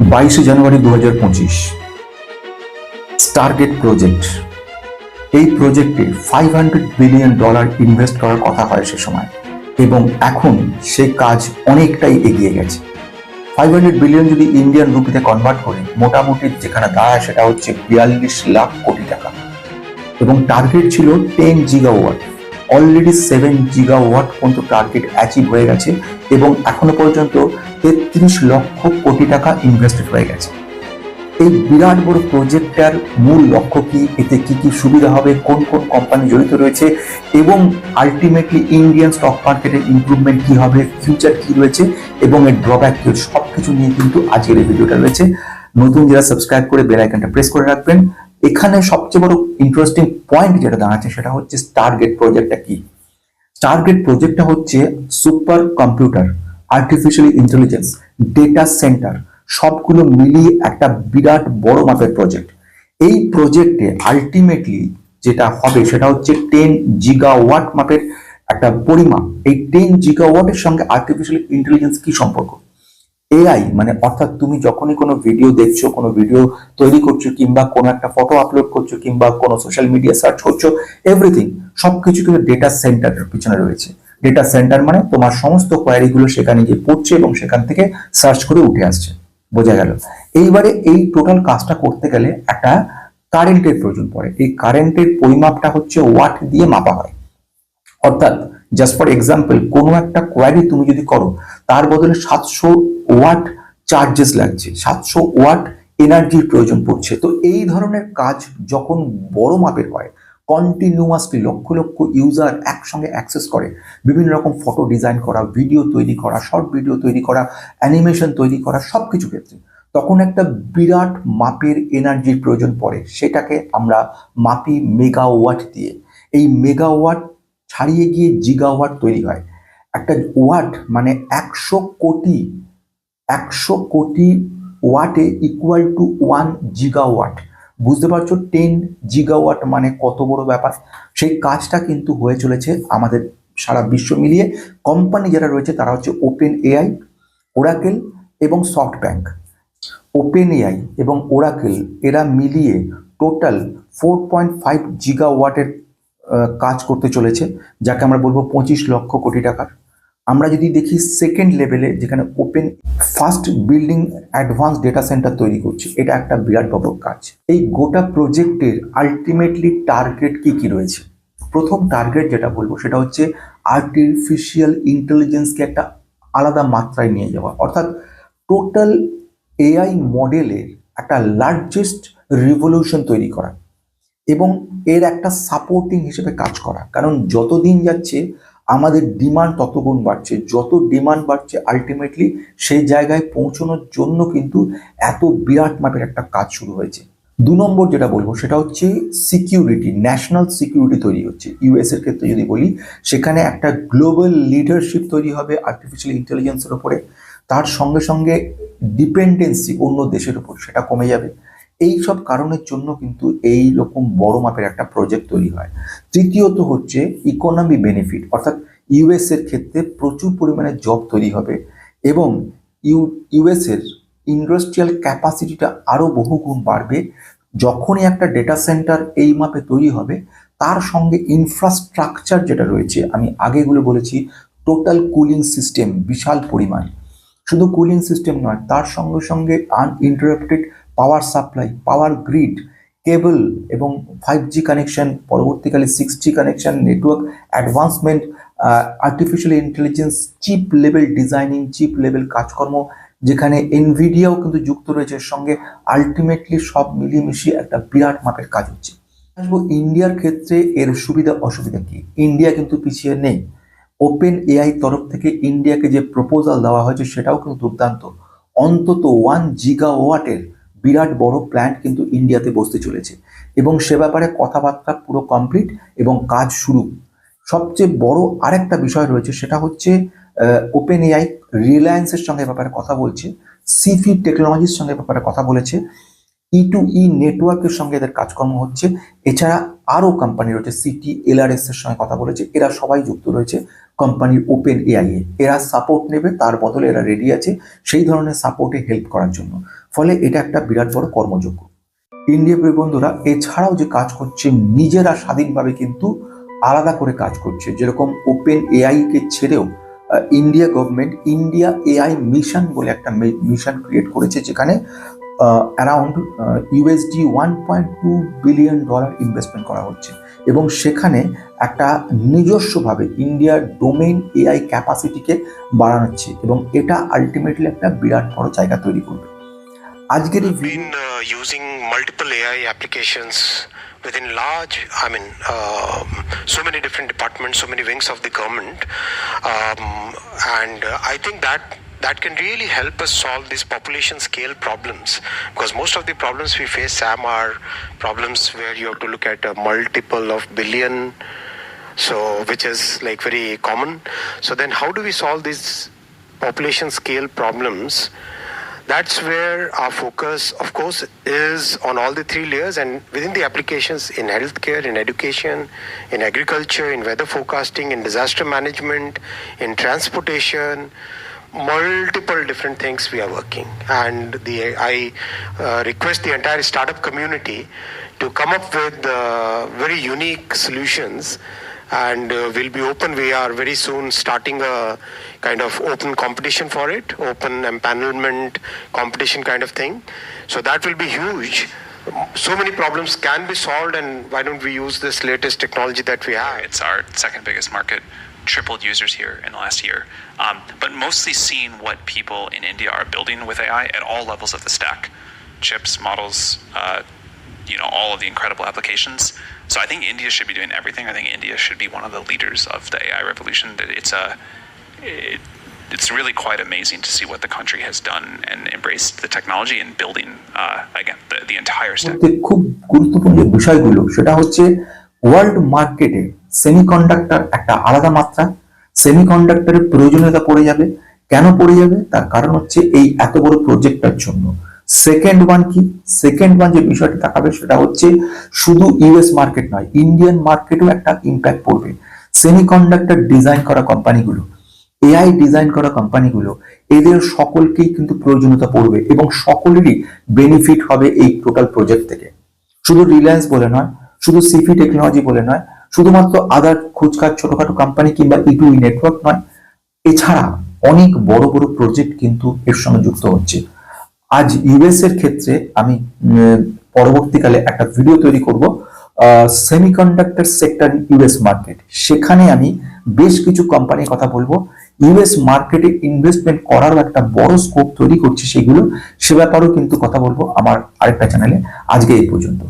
বাইশে জানুয়ারি দু হাজার পঁচিশ। স্টারগেট প্রজেক্ট এই প্রজেক্টে five hundred billion dollar invest করার কথা হয় সে সময়। এবং এখন সে কাজ অনেকটাই এগিয়ে গেছে। ফাইভ হান্ড্রেড বিলিয়ন যদি ইন্ডিয়ান রুপিতে কনভার্ট করে, মোটামুটি যেখানে দাঁড়ায় সেটা হচ্ছে বিয়াল্লিশ লাখ কোটি টাকা। এবং টার্গেট ছিল ten gigawatt already seven gigawatt পর্যন্ত টার্গেট অ্যাচিভ হয়ে গেছে এবং এখনও পর্যন্ত তেত্রিশ লক্ষ কোটি টাকা ইনভেস্টেড হয়ে গেছে। এই বিরাট বড় প্রজেক্টটার মূল লক্ষ্য কি? এতে কি কি সুবিধা হবে? কোন কোন কোম্পানি জড়িত রয়েছে? এবং আলটিমেটলি ইন্ডিয়ান স্টক মার্কেটের ইম্প্রুভমেন্ট কি হবে? ফিউচার কি রয়েছে? এবং এর ড্রব্যাক কি? সব কিছু নিয়ে কিন্তু আজকের এই ভিডিওটা রয়েছে। নতুন যারা সাবস্ক্রাইব করে বেল আইকনটা প্রেস করে রাখবেন। এখানে সবচেয়ে বড় ইন্টারেস্টিং পয়েন্ট যেটা দাঁড়াচ্ছে সেটা হচ্ছে স্টারগেট প্রজেক্টটা কি? স্টারগেট প্রজেক্টটা হচ্ছে super computer artificial intelligence data centre সবগুলো মিলিয়ে একটা বিরাট বড় মাপের প্রজেক্ট এই প্রজেক্টে আলটিমেটলি যেটা হবে সেটা হচ্ছে টেন জিগা জিগাওয়াট মাপের একটা পরিমাপ। এই টেন জিগা জিগাওয়াটের সঙ্গে আর্টিফিশিয়াল ইন্টেলিজেন্স কি সম্পর্ক? এআই মানে অর্থাৎ তুমি যখনই কোনো ভিডিও দেখছ, কোনো ভিডিও তৈরি করছ, কিংবা কোনো একটা ফটো আপলোড করছ, কিংবা কোনো সোশ্যাল মিডিয়া সার্চ করছ এভরিথিং সবকিছু কিন্তু ডেটা সেন্টারের পিছনে রয়েছে। ডেটা সেন্টার মানে তোমার সমস্ত কোয়ারিগুলো সেখানে গিয়ে পড়ছে এবং সেখান থেকে সার্চ করে উঠে আসছে। বোঝা গেল? এইবারে এই টোটাল কাজটা করতে গেলে একটা কারেন্টের প্রয়োজন পড়ে। এই কারেন্টের পরিমাপটা হচ্ছে ওয়াট দিয়ে মাপা হয়। অর্থাৎ জাস্ট ফর এক্সাম্পল কোনো একটা কোয়ারি তুমি যদি করো, তার বদলে সাতশো ওয়াট চার্জেস লাগছে, সাতশো ওয়াট এনার্জির প্রয়োজন পড়ছে। তো এই ধরনের কাজ যখন বড় মাপের হয় কন্টিনিউয়াসলি লক্ষ লক্ষ ইউজার একসঙ্গে অ্যাক্সেস করে, বিভিন্ন রকম ফটো ডিজাইন করা ভিডিও তৈরি করা শর্ট ভিডিও তৈরি করা অ্যানিমেশন তৈরি করা সব কিছু ক্ষেত্রে, তখন একটা বিরাট মাপের এনার্জির প্রয়োজন পড়ে, সেটাকে আমরা মাপি মেগাওয়াট দিয়ে। এই মেগাওয়াট ছাড়িয়ে গিয়ে জিগাওয়াট তৈরি হয়। একটা ওয়াট মানে একশো কোটি একশো কোটি ওয়াটে ইকুয়াল টু ওয়ান জিগাওয়াট বুঝতে পারছ টেন জিগাওয়াট মানে কত বড় ব্যাপার? সেই কাজটা কিন্তু হয়ে চলেছে আমাদের সারা বিশ্ব মিলিয়ে। কোম্পানি যারা রয়েছে তারা হচ্ছে ওপেন এআই ওরাকেল এবং সফট ব্যাংক ওপেন এআই এবং ওরাকেল এরা মিলিয়ে টোটাল ফোর পয়েন্ট ফাইভ জিগাওয়াটের কাজ করতে চলেছে, যাকে আমরা বলব পঁচিশ লক্ষ কোটি টাকার। আমরা যদি দেখি সেকেন্ড লেভেলে যেখানে open first building advance data centre তৈরি করছে, এটা একটা বিরাট বড় কাজ। এই গোটা প্রজেক্টের আলটিমেটলি টার্গেট কি কি রয়েছে? প্রথম টার্গেট যেটা বলব, সেটা হচ্ছে আর্টিফিশিয়াল ইন্টেলিজেন্সকে একটা আলাদা মাত্রায় নিয়ে যাওয়া। অর্থাৎ টোটাল এআই মডেলের একটা লার্জেস্ট রিভলিউশন তৈরি করা এবং এর একটা সাপোর্টিং হিসেবে কাজ করা। কারণ যত দিন যাচ্ছে আমাদের ডিমান্ড তত গুণ বাড়ছে। যত ডিমান্ড বাড়ছে আলটিমেটলি সেই জায়গায় পৌঁছানোর জন্য কিন্তু এত বিরাট মাপের একটা কাজ শুরু হয়েছে। দু নম্বর যেটা বলব, সেটা হচ্ছে সিকিউরিটি ন্যাশনাল সিকিউরিটি তৈরি হচ্ছে। ইউএস এর ক্ষেত্রে যদি বলি, সেখানে একটা গ্লোবাল লিডারশিপ তৈরি হবে আর্টিফিশিয়াল ইন্টেলিজেন্সের উপরে। তার সঙ্গে সঙ্গে ডিপেন্ডেন্সি অন্য দেশের উপর, সেটা কমে যাবে। এই সব কারণের জন্য কিন্তু এই রকম বড় মাপের একটা প্রজেক্ট তৈরি হয়। তৃতীয়ত হচ্ছে ইকোনমি বেনিফিট অর্থাৎ ইউএস এর ক্ষেত্রে প্রচুর পরিমাণে জব তৈরি হবে এবং ইউ ইউএস এর ইন্ডাস্ট্রিয়াল ক্যাপাসিটিটা আরও বহুগুণ বাড়বে। যখনই একটা ডেটা সেন্টার এই মাপে তৈরি হবে, তার সঙ্গে ইনফ্রাস্ট্রাকচার যেটা রয়েছে, আমি আগেগুলো বলেছি টোটাল কুলিং সিস্টেম বিশাল পরিমাণ। শুধু কুলিং সিস্টেম নয়, তার সঙ্গে সঙ্গে uninterrupted power supply, power grid, cable এবং ফাইভ জি কানেকশন পরবর্তীকালে six G connection network advancement artificial intelligence chip level designing chip level কাজকর্ম, যেখানে এনভিডিয়াও কিন্তু যুক্ত রয়েছে সঙ্গে। আলটিমেটলি সব মিলিয়ে মিশিয়ে একটা বিরাট মাপের কাজ হচ্ছে। আসব ইন্ডিয়ার ক্ষেত্রে এর সুবিধা অসুবিধা কি? ইন্ডিয়া কিন্তু পিছিয়ে নেই। ওপেন এআই তরফ থেকে ইন্ডিয়াকে যে প্রপোজাল দেওয়া হয়েছে সেটাও কিন্তু দুর্দান্ত। অন্তত ওয়ান জিগা ওয়াটের বিরাট বড় প্ল্যান্ট কিন্তু ইন্ডিয়াতে বসতে চলেছে। এবং সে ব্যাপারে কথাবার্তা পুরো কমপ্লিট এবং কাজ শুরু। সবচেয়ে বড় আরেকটা বিষয় রয়েছে, সেটা হচ্ছে ওপেন এআই রিলায়েন্সের সঙ্গে ব্যাপারে কথা বলছে সিফি টেকনোলজির সঙ্গে ব্যাপারে কথা বলেছে। ই টু ই নেটওয়ার্কের সঙ্গে এদের কাজকর্ম হচ্ছে। এছাড়া আরও কোম্পানি রয়েছে সিটি এলআরএস এর সঙ্গে কথা বলেছে। এরা সবাই যুক্ত রয়েছে কোম্পানির ওপেন এআই এ। এরা সাপোর্ট নেবে, তার বদলে এরা রেডি আছে সেই ধরনের সাপোর্টে হেল্প করার জন্য। ফলে এটা একটা বিরাট বড় কর্মযোগ্য। ইন্ডিয়া বন্ধুরা, এছাড়াও যে কাজ করছে, নিজেরা স্বাধীনভাবে কিন্তু আলাদা করে কাজ করছে। যেরকম ওপেন এআই কে ছেড়েও India government India AI mission বলে একটা মিশন ক্রিয়েট করেছে, যেখানে around USD one point two billion dollar investment করা হচ্ছে এবং সেখানে একটা নিজস্বভাবে ইন্ডিয়ার ডোমেইন এআই ক্যাপাসিটিকে বাড়ানোচ্ছে এবং এটা আলটিমেটলি একটা বিরাট বড় জায়গা তৈরি করবে আজকের এই uh, using multiple AI applications within large, I mean, um, so many different departments, so many wings of the government, um, and uh, I think that that can really help us solve these population scale problems. Because most of the problems we face sam are problems where you have to look at a multiple of billion. So which is like very common. So then how do we solve these population scale problems? That's where our focus of course is on all the three layers and within the applications in healthcare in education in agriculture in weather forecasting in disaster management in transportation multiple different things we are working and the i uh, request the entire startup community to come up with uh, very unique solutions and uh, we'll be open. We are very soon starting a kind of open competition for it, open empanelment competition kind of thing. So that will be huge. So many problems can be solved, and why don't we use this latest technology that we have? It's our second biggest market, tripled users here in the last year. Um, but mostly seeing what people in India are building with AI at all levels of the stack chips, models, uh, you know, all of the incredible applications. So I think India should be doing everything. I think India should be one of the leaders of the AI revolution. That It's a, it, it's really quite amazing to see what the country has done and embraced the technology and building, uh, again, the, the entire stack. মধ্যে খুব গুরুত্বপূর্ণ যে বিষয়গুলো সেটা হচ্ছে world মার্কেটে semiconductor একটা আলাদা মাত্রা সেমিকন্ডাক্টরের প্রয়োজনীয়তা পড়ে যাবে। কেন পড়ে যাবে? তার কারণ হচ্ছে এই এত বড় প্রজেক্টটার জন্য। সেকেন্ড ওয়ান কি? সেকেন্ড ওয়ান যে বিষয়টা দেখাবে সেটা হচ্ছে শুধু ইউএস মার্কেট নয় ইন্ডিয়ান মার্কেটেও একটা ইম্প্যাক্ট পড়বে। সেমিকন্ডাক্টর ডিজাইন করা কোম্পানিগুলো এআই ডিজাইন করা কোম্পানিগুলো এদের সকলকেই কিন্তু প্রয়োজনীয়তা পড়বে এবং সকলেরই বেনিফিট হবে এই টোটাল প্রজেক্ট থেকে। শুধু রিলায়েন্স বলে নয়, শুধু সিফি টেকনোলজি বলে নয় শুধুমাত্র আদার খুচখাট ছোটখাটো কোম্পানি কিংবা ইটুই নেটওয়ার্ক নয়, এছাড়া অনেক বড় বড় প্রজেক্ট কিন্তু এর সঙ্গে যুক্ত হচ্ছে। আজ ইউএস এর ক্ষেত্রে আমি পরবর্তীকালে একটা ভিডিও তৈরি করব সেমিকন্ডাক্টর সেক্টর ইউএস মার্কেট সেখানে আমি বেশ কিছু কোম্পানির কথা বলব। ইউএস মার্কেটে ইনভেস্টমেন্ট করারও একটা বড় স্কোপ তৈরি করছে সেগুলো, সে ব্যাপারেও কিন্তু কথা বলব আমার আরেকটা চ্যানেলে আজকে এই পর্যন্ত।